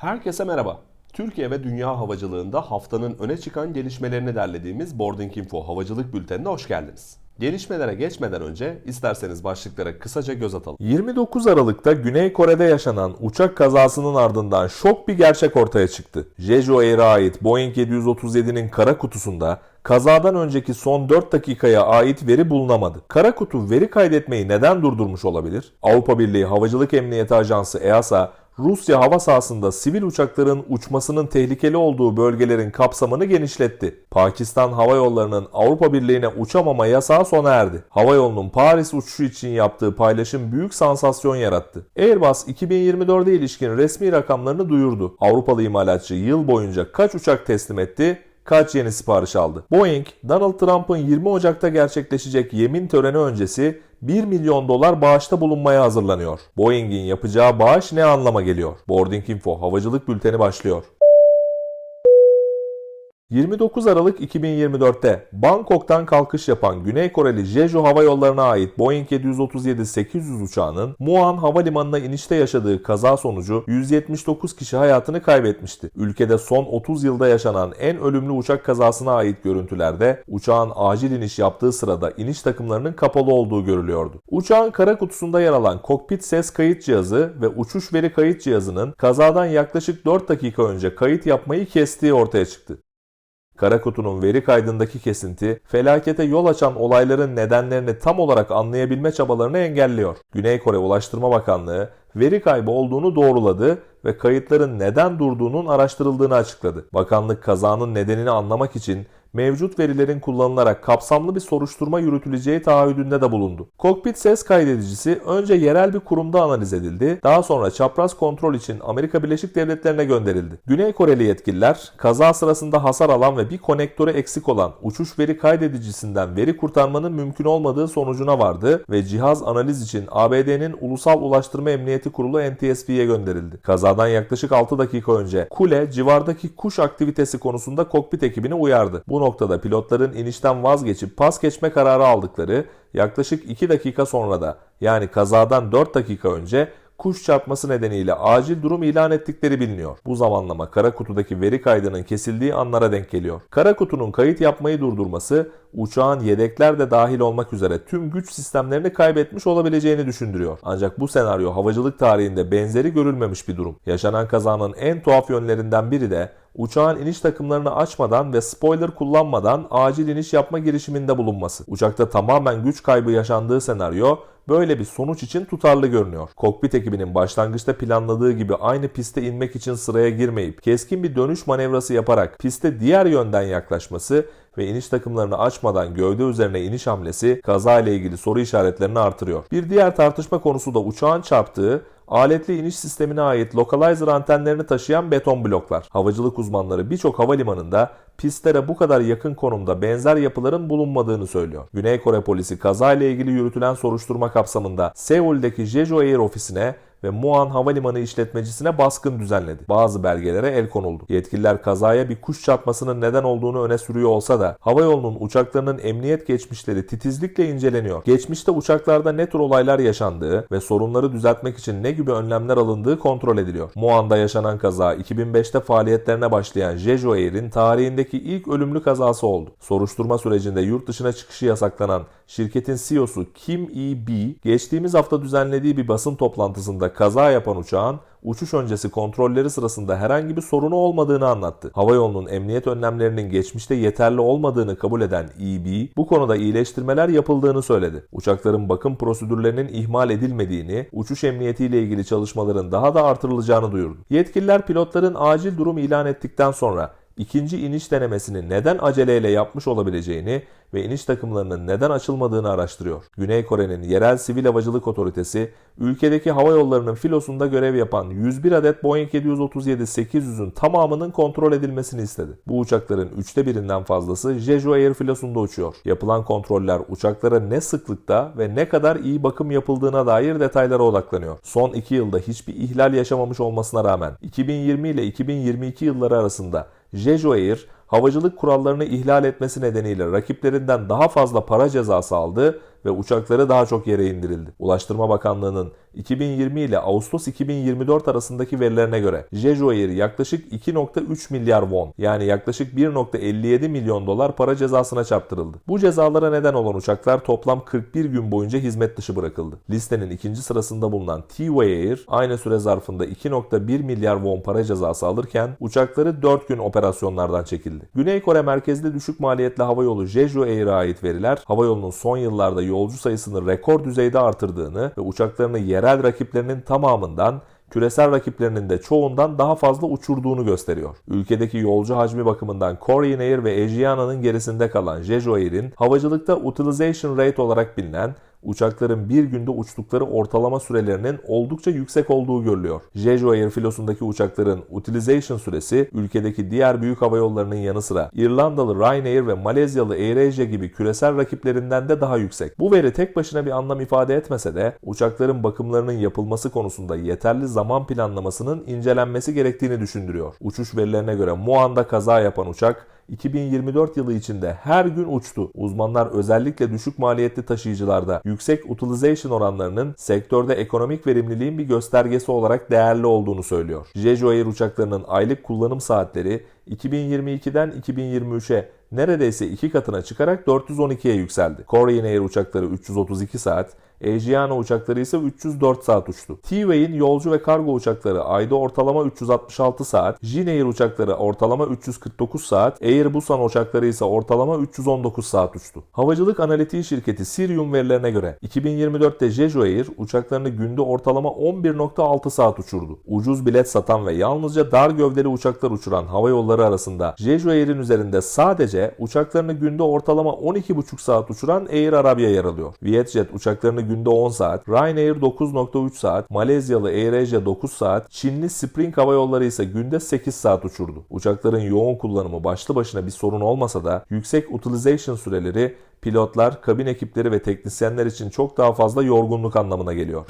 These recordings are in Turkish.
Herkese merhaba. Türkiye ve dünya havacılığında haftanın öne çıkan gelişmelerini derlediğimiz Boarding Info Havacılık Bülteni'ne hoş geldiniz. Gelişmelere geçmeden önce isterseniz başlıklara kısaca göz atalım. 29 Aralık'ta Güney Kore'de yaşanan uçak kazasının ardından şok bir gerçek ortaya çıktı. Jeju Air'e ait Boeing 737'nin kara kutusunda kazadan önceki son 4 dakikaya ait veri bulunamadı. Kara kutu veri kaydetmeyi neden durdurmuş olabilir? Avrupa Birliği Havacılık Emniyeti Ajansı EASA Rusya hava sahasında sivil uçakların uçmasının tehlikeli olduğu bölgelerin kapsamını genişletti. Pakistan Hava Yolları'nın Avrupa Birliği'ne uçamama yasağı sona erdi. Hava yolunun Paris uçuşu için yaptığı paylaşım büyük sansasyon yarattı. Airbus 2024'e ilişkin resmi rakamlarını duyurdu. Avrupalı imalatçı yıl boyunca kaç uçak teslim etti? Kaç yeni sipariş aldı? Boeing, Donald Trump'ın 20 Ocak'ta gerçekleşecek yemin töreni öncesi 1 milyon dolar bağışta bulunmaya hazırlanıyor. Boeing'in yapacağı bağış ne anlama geliyor? Boarding Info havacılık bülteni başlıyor. 29 Aralık 2024'te Bangkok'tan kalkış yapan Güney Koreli Jeju Hava Yolları'na ait Boeing 737-800 uçağının Muan Havalimanı'na inişte yaşadığı kaza sonucu 179 kişi hayatını kaybetmişti. Ülkede son 30 yılda yaşanan en ölümlü uçak kazasına ait görüntülerde uçağın acil iniş yaptığı sırada iniş takımlarının kapalı olduğu görülüyordu. Uçağın kara kutusunda yer alan kokpit ses kayıt cihazı ve uçuş veri kayıt cihazının kazadan yaklaşık 4 dakika önce kayıt yapmayı kestiği ortaya çıktı. Kara kutunun veri kaydındaki kesinti, felakete yol açan olayların nedenlerini tam olarak anlayabilme çabalarını engelliyor. Güney Kore Ulaştırma Bakanlığı, veri kaybı olduğunu doğruladı ve kayıtların neden durduğunun araştırıldığını açıkladı. Bakanlık kazanın nedenini anlamak için mevcut verilerin kullanılarak kapsamlı bir soruşturma yürütüleceği taahhüdünde de bulundu. Kokpit ses kaydedicisi önce yerel bir kurumda analiz edildi, daha sonra çapraz kontrol için Amerika Birleşik Devletleri'ne gönderildi. Güney Koreli yetkililer kaza sırasında hasar alan ve bir konektörü eksik olan uçuş veri kaydedicisinden veri kurtarmanın mümkün olmadığı sonucuna vardı ve cihaz analiz için ABD'nin Ulusal Ulaştırma Emniyeti Kurulu NTSB'ye gönderildi. Kazadan yaklaşık 6 dakika önce Kule civardaki kuş aktivitesi konusunda kokpit ekibini uyardı. Noktada pilotların inişten vazgeçip pas geçme kararı aldıkları yaklaşık 2 dakika sonra da yani kazadan 4 dakika önce kuş çarpması nedeniyle acil durum ilan ettikleri biliniyor. Bu zamanlama kara kutudaki veri kaydının kesildiği anlara denk geliyor. Kara kutunun kayıt yapmayı durdurması uçağın yedekler de dahil olmak üzere tüm güç sistemlerini kaybetmiş olabileceğini düşündürüyor. Ancak bu senaryo havacılık tarihinde benzeri görülmemiş bir durum. Yaşanan kazanın en tuhaf yönlerinden biri de uçağın iniş takımlarını açmadan ve spoiler kullanmadan acil iniş yapma girişiminde bulunması. Uçakta tamamen güç kaybı yaşandığı senaryo böyle bir sonuç için tutarlı görünüyor. Kokpit ekibinin başlangıçta planladığı gibi aynı piste inmek için sıraya girmeyip keskin bir dönüş manevrası yaparak piste diğer yönden yaklaşması ve iniş takımlarını açmadan gövde üzerine iniş hamlesi kaza ile ilgili soru işaretlerini artırıyor. Bir diğer tartışma konusu da uçağın çarptığı aletli iniş sistemine ait localizer antenlerini taşıyan beton bloklar. Havacılık uzmanları birçok havalimanında pistlere bu kadar yakın konumda benzer yapıların bulunmadığını söylüyor. Güney Kore polisi kaza ile ilgili yürütülen soruşturma kapsamında Seul'deki Jeju Air ofisine ve Muan Havalimanı işletmecisine baskın düzenledi. Bazı belgelere el konuldu. Yetkililer kazaya bir kuş çarpmasının neden olduğunu öne sürüyor olsa da havayolunun uçaklarının emniyet geçmişleri titizlikle inceleniyor. Geçmişte uçaklarda ne tür olaylar yaşandığı ve sorunları düzeltmek için ne gibi önlemler alındığı kontrol ediliyor. Muan'da yaşanan kaza 2005'te faaliyetlerine başlayan Jeju Air'in tarihindeki ilk ölümlü kazası oldu. Soruşturma sürecinde yurt dışına çıkışı yasaklanan şirketin CEO'su Kim E.B. geçtiğimiz hafta düzenlediği bir basın toplantısında kaza yapan uçağın uçuş öncesi kontrolleri sırasında herhangi bir sorunu olmadığını anlattı. Havayolunun emniyet önlemlerinin geçmişte yeterli olmadığını kabul eden EB, bu konuda iyileştirmeler yapıldığını söyledi. Uçakların bakım prosedürlerinin ihmal edilmediğini, uçuş emniyetiyle ilgili çalışmaların daha da artırılacağını duyurdu. Yetkililer pilotların acil durum ilan ettikten sonra ikinci iniş denemesini neden aceleyle yapmış olabileceğini ve iniş takımlarının neden açılmadığını araştırıyor. Güney Kore'nin yerel sivil havacılık otoritesi, ülkedeki hava yollarının filosunda görev yapan 101 adet Boeing 737-800'ün tamamının kontrol edilmesini istedi. Bu uçakların üçte birinden fazlası Jeju Air filosunda uçuyor. Yapılan kontroller uçaklara ne sıklıkta ve ne kadar iyi bakım yapıldığına dair detaylara odaklanıyor. Son 2 yılda hiçbir ihlal yaşamamış olmasına rağmen 2020 ile 2022 yılları arasında Jeju Air havacılık kurallarını ihlal etmesi nedeniyle rakiplerinden daha fazla para cezası aldı ve uçakları daha çok yere indirildi. Ulaştırma Bakanlığı'nın 2020 ile Ağustos 2024 arasındaki verilerine göre Jeju Air yaklaşık 2.3 milyar won yani yaklaşık 1.57 milyon dolar para cezasına çarptırıldı. Bu cezalara neden olan uçaklar toplam 41 gün boyunca hizmet dışı bırakıldı. Listenin ikinci sırasında bulunan T-Way Air aynı süre zarfında 2.1 milyar won para cezası alırken uçakları 4 gün operasyonlardan çekildi. Güney Kore merkezli düşük maliyetli havayolu Jeju Air'e ait veriler havayolunun son yıllarda yolcu sayısını rekor düzeyde artırdığını ve uçaklarını yerel rakiplerinin tamamından küresel rakiplerinin de çoğundan daha fazla uçurduğunu gösteriyor. Ülkedeki yolcu hacmi bakımından Korean Air ve Asiana'nın gerisinde kalan Jeju Air'in havacılıkta utilization rate olarak bilinen uçakların bir günde uçtukları ortalama sürelerinin oldukça yüksek olduğu görülüyor. Jeju Air filosundaki uçakların utilization süresi ülkedeki diğer büyük havayollarının yanı sıra İrlandalı Ryanair ve Malezyalı AirAsia gibi küresel rakiplerinden de daha yüksek. Bu veri tek başına bir anlam ifade etmese de uçakların bakımlarının yapılması konusunda yeterli zaman planlamasının incelenmesi gerektiğini düşündürüyor. Uçuş verilerine göre Muan'da kaza yapan uçak 2024 yılı içinde her gün uçtu. Uzmanlar özellikle düşük maliyetli taşıyıcılarda yüksek utilization oranlarının sektörde ekonomik verimliliğin bir göstergesi olarak değerli olduğunu söylüyor. Jeju Air uçaklarının aylık kullanım saatleri 2022'den 2023'e neredeyse iki katına çıkarak 412'ye yükseldi. Korean Air uçakları 332 saat, Asiana uçakları ise 304 saat uçtu. T-Way'in yolcu ve kargo uçakları ayda ortalama 366 saat, Jin Air uçakları ortalama 349 saat, Air Busan uçakları ise ortalama 319 saat uçtu. Havacılık analitiği şirketi Sirium verilerine göre 2024'te Jeju Air uçaklarını günde ortalama 11.6 saat uçurdu. Ucuz bilet satan ve yalnızca dar gövdeli uçaklar uçuran hava yolları arasında Jeju Air'in üzerinde sadece uçaklarını günde ortalama 12.5 saat uçuran Air Arabia yer alıyor. Vietjet uçaklarını günde 10 saat, Ryanair 9.3 saat, Malezyalı AirAsia 9 saat, Çinli Spring Hava Yolları ise günde 8 saat uçurdu. Uçakların yoğun kullanımı başlı başına bir sorun olmasa da yüksek utilization süreleri pilotlar, kabin ekipleri ve teknisyenler için çok daha fazla yorgunluk anlamına geliyor.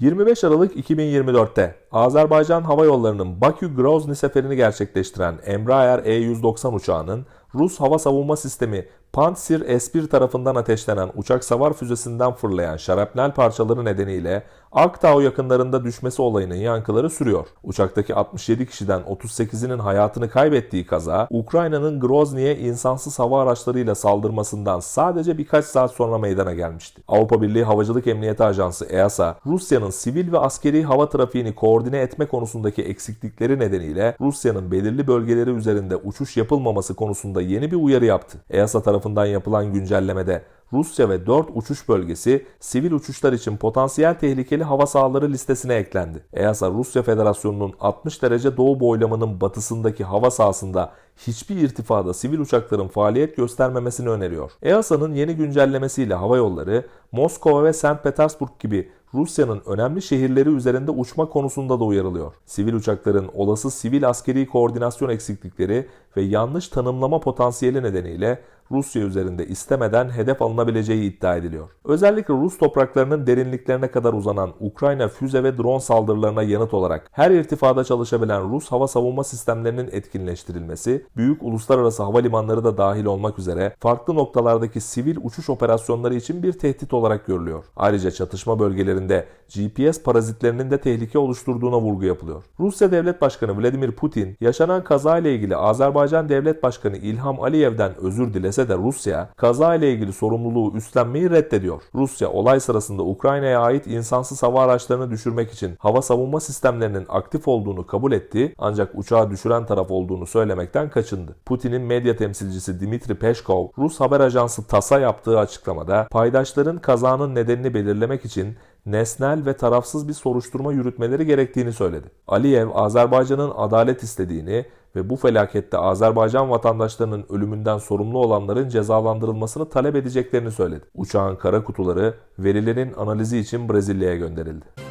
25 Aralık 2024'te Azerbaycan Hava Yolları'nın Bakü-Grozny seferini gerçekleştiren Embraer E-190 uçağının Rus hava savunma sistemi Pantsir S-1 tarafından ateşlenen uçak savar füzesinden fırlayan şarapnel parçaları nedeniyle Aktau yakınlarında düşmesi olayının yankıları sürüyor. Uçaktaki 67 kişiden 38'inin hayatını kaybettiği kaza, Ukrayna'nın Grozny'e insansız hava araçlarıyla saldırmasından sadece birkaç saat sonra meydana gelmişti. Avrupa Birliği Havacılık Emniyeti Ajansı EASA, Rusya'nın sivil ve askeri hava trafiğini koordine etme konusundaki eksiklikleri nedeniyle Rusya'nın belirli bölgeleri üzerinde uçuş yapılmaması konusunda yeni bir uyarı yaptı. EASA tarafından yapılan güncellemede Rusya ve 4 uçuş bölgesi sivil uçuşlar için potansiyel tehlikeli hava sahaları listesine eklendi. EASA Rusya Federasyonu'nun 60 derece doğu boylamanın batısındaki hava sahasında hiçbir irtifada sivil uçakların faaliyet göstermemesini öneriyor. EASA'nın yeni güncellemesiyle hava yolları Moskova ve St. Petersburg gibi Rusya'nın önemli şehirleri üzerinde uçma konusunda da uyarılıyor. Sivil uçakların olası sivil askeri koordinasyon eksiklikleri ve yanlış tanımlama potansiyeli nedeniyle Rusya üzerinde istemeden hedef alınabileceği iddia ediliyor. Özellikle Rus topraklarının derinliklerine kadar uzanan Ukrayna füze ve drone saldırılarına yanıt olarak her irtifada çalışabilen Rus hava savunma sistemlerinin etkinleştirilmesi, büyük uluslararası havalimanları da dahil olmak üzere farklı noktalardaki sivil uçuş operasyonları için bir tehdit olarak görülüyor. Ayrıca çatışma bölgelerinde GPS parazitlerinin de tehlike oluşturduğuna vurgu yapılıyor. Rusya Devlet Başkanı Vladimir Putin, yaşanan kaza ile ilgili Azerbaycan Devlet Başkanı İlham Aliyev'den özür dilese de Rusya, kaza ile ilgili sorumluluğu üstlenmeyi reddediyor. Rusya, olay sırasında Ukrayna'ya ait insansız hava araçlarını düşürmek için hava savunma sistemlerinin aktif olduğunu kabul etti ancak uçağı düşüren taraf olduğunu söylemekten kaçındı. Putin'in medya temsilcisi Dimitri Peskov, Rus haber ajansı TAS'a yaptığı açıklamada paydaşların kazanın nedenini belirlemek için nesnel ve tarafsız bir soruşturma yürütmeleri gerektiğini söyledi. Aliyev, Azerbaycan'ın adalet istediğini ve bu felakette Azerbaycan vatandaşlarının ölümünden sorumlu olanların cezalandırılmasını talep edeceklerini söyledi. Uçağın kara kutuları verilerin analizi için Brezilya'ya gönderildi.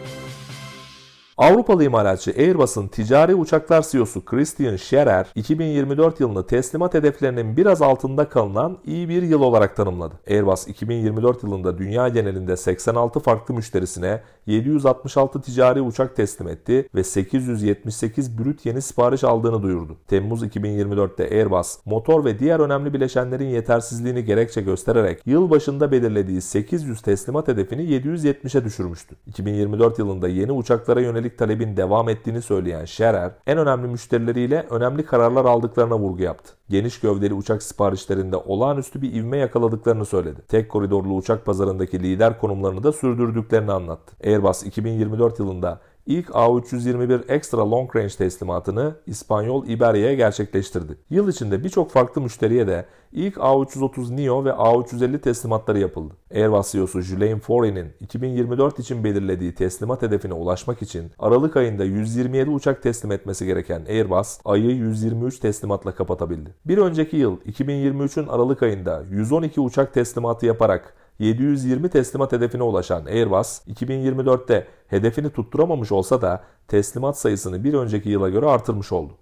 Avrupalı imalatçı Airbus'un ticari uçaklar CEO'su Christian Scherer, 2024 yılını teslimat hedeflerinin biraz altında kalınan iyi bir yıl olarak tanımladı. Airbus 2024 yılında dünya genelinde 86 farklı müşterisine 766 ticari uçak teslim etti ve 878 brüt yeni sipariş aldığını duyurdu. Temmuz 2024'te Airbus, motor ve diğer önemli bileşenlerin yetersizliğini gerekçe göstererek yıl başında belirlediği 800 teslimat hedefini 770'e düşürmüştü. 2024 yılında yeni uçaklara yönelik talebin devam ettiğini söyleyen Scherer, en önemli müşterileriyle önemli kararlar aldıklarına vurgu yaptı. Geniş gövdeli uçak siparişlerinde olağanüstü bir ivme yakaladıklarını söyledi. Tek koridorlu uçak pazarındaki lider konumlarını da sürdürdüklerini anlattı. Airbus 2024 yılında İlk A321 Extra Long Range teslimatını İspanyol Iberia'ya gerçekleştirdi. Yıl içinde birçok farklı müşteriye de ilk A330 Neo ve A350 teslimatları yapıldı. Airbus CEO'su Julien Faury'nin 2024 için belirlediği teslimat hedefine ulaşmak için Aralık ayında 127 uçak teslim etmesi gereken Airbus ayı 123 teslimatla kapatabildi. Bir önceki yıl 2023'ün Aralık ayında 112 uçak teslimatı yaparak 720 teslimat hedefine ulaşan Airbus 2024'te hedefini tutturamamış olsa da teslimat sayısını bir önceki yıla göre artırmış oldu.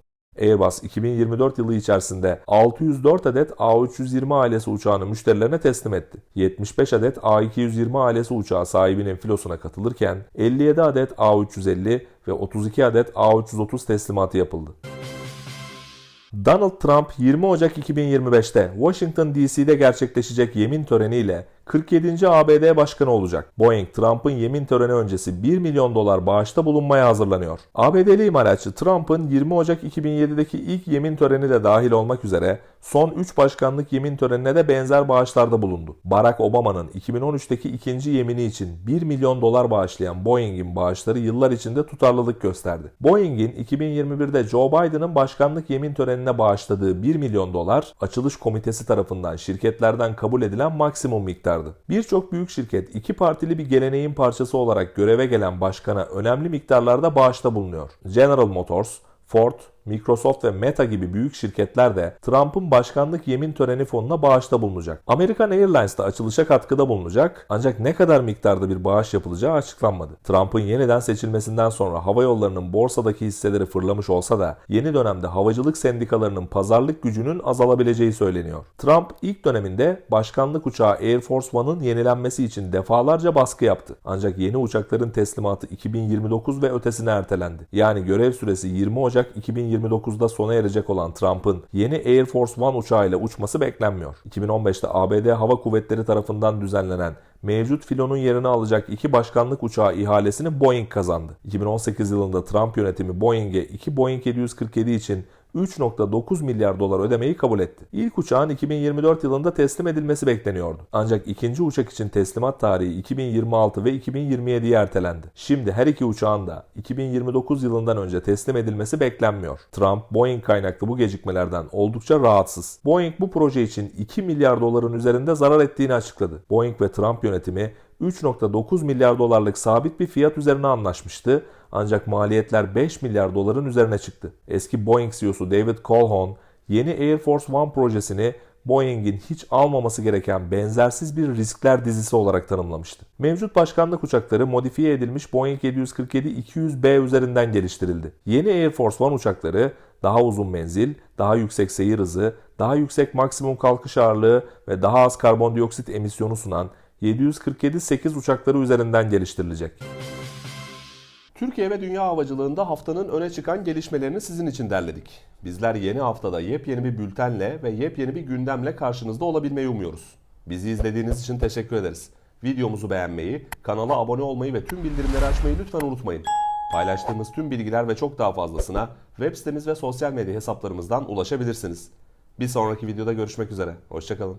Airbus 2024 yılı içerisinde 604 adet A320 ailesi uçağını müşterilerine teslim etti. 75 adet A220 ailesi uçağı sahibinin filosuna katılırken 57 adet A350 ve 32 adet A330 teslimatı yapıldı. Donald Trump 20 Ocak 2025'te Washington DC'de gerçekleşecek yemin töreniyle 47. ABD Başkanı olacak. Boeing, Trump'ın yemin töreni öncesi 1 milyon dolar bağışta bulunmaya hazırlanıyor. ABD'li imalatçı Trump'ın 20 Ocak 2007'deki ilk yemin töreni de dahil olmak üzere son 3 başkanlık yemin törenine de benzer bağışlarda bulundu. Barack Obama'nın 2013'teki ikinci yemini için 1 milyon dolar bağışlayan Boeing'in bağışları yıllar içinde tutarlılık gösterdi. Boeing'in 2021'de Joe Biden'ın başkanlık yemin törenine bağışladığı 1 milyon dolar, açılış komitesi tarafından şirketlerden kabul edilen maksimum miktardı. Birçok büyük şirket iki partili bir geleneğin parçası olarak göreve gelen başkana önemli miktarlarda bağışta bulunuyor. General Motors, Ford, Microsoft ve Meta gibi büyük şirketler de Trump'ın başkanlık yemin töreni fonuna bağışta bulunacak. American Airlines da açılışa katkıda bulunacak ancak ne kadar miktarda bir bağış yapılacağı açıklanmadı. Trump'ın yeniden seçilmesinden sonra hava yollarının borsadaki hisseleri fırlamış olsa da yeni dönemde havacılık sendikalarının pazarlık gücünün azalabileceği söyleniyor. Trump ilk döneminde başkanlık uçağı Air Force One'ın yenilenmesi için defalarca baskı yaptı. Ancak yeni uçakların teslimatı 2029 ve ötesine ertelendi. Yani görev süresi 20 Ocak 2029 2029'da sona erecek olan Trump'ın yeni Air Force One uçağıyla uçması beklenmiyor. 2015'te ABD Hava Kuvvetleri tarafından düzenlenen mevcut filonun yerini alacak iki başkanlık uçağı ihalesini Boeing kazandı. 2018 yılında Trump yönetimi Boeing'e iki Boeing 747 için 3.9 milyar dolar ödemeyi kabul etti. İlk uçağın 2024 yılında teslim edilmesi bekleniyordu. Ancak ikinci uçak için teslimat tarihi 2026 ve 2027'ye ertelendi. Şimdi her iki uçağın da 2029 yılından önce teslim edilmesi beklenmiyor. Trump, Boeing kaynaklı bu gecikmelerden oldukça rahatsız. Boeing bu proje için 2 milyar doların üzerinde zarar ettiğini açıkladı. Boeing ve Trump yönetimi 3.9 milyar dolarlık sabit bir fiyat üzerine anlaşmıştı ancak maliyetler 5 milyar doların üzerine çıktı. Eski Boeing CEO'su David Calhoun yeni Air Force One projesini Boeing'in hiç almaması gereken benzersiz bir riskler dizisi olarak tanımlamıştı. Mevcut başkanlık uçakları modifiye edilmiş Boeing 747-200B üzerinden geliştirildi. Yeni Air Force One uçakları daha uzun menzil, daha yüksek seyir hızı, daha yüksek maksimum kalkış ağırlığı ve daha az karbondioksit emisyonu sunan 747-8 uçakları üzerinden geliştirilecek. Türkiye ve dünya havacılığında haftanın öne çıkan gelişmelerini sizin için derledik. Bizler yeni haftada yepyeni bir bültenle ve yepyeni bir gündemle karşınızda olabilmeyi umuyoruz. Bizi izlediğiniz için teşekkür ederiz. Videomuzu beğenmeyi, kanala abone olmayı ve tüm bildirimleri açmayı lütfen unutmayın. Paylaştığımız tüm bilgiler ve çok daha fazlasına web sitemiz ve sosyal medya hesaplarımızdan ulaşabilirsiniz. Bir sonraki videoda görüşmek üzere. Hoşçakalın.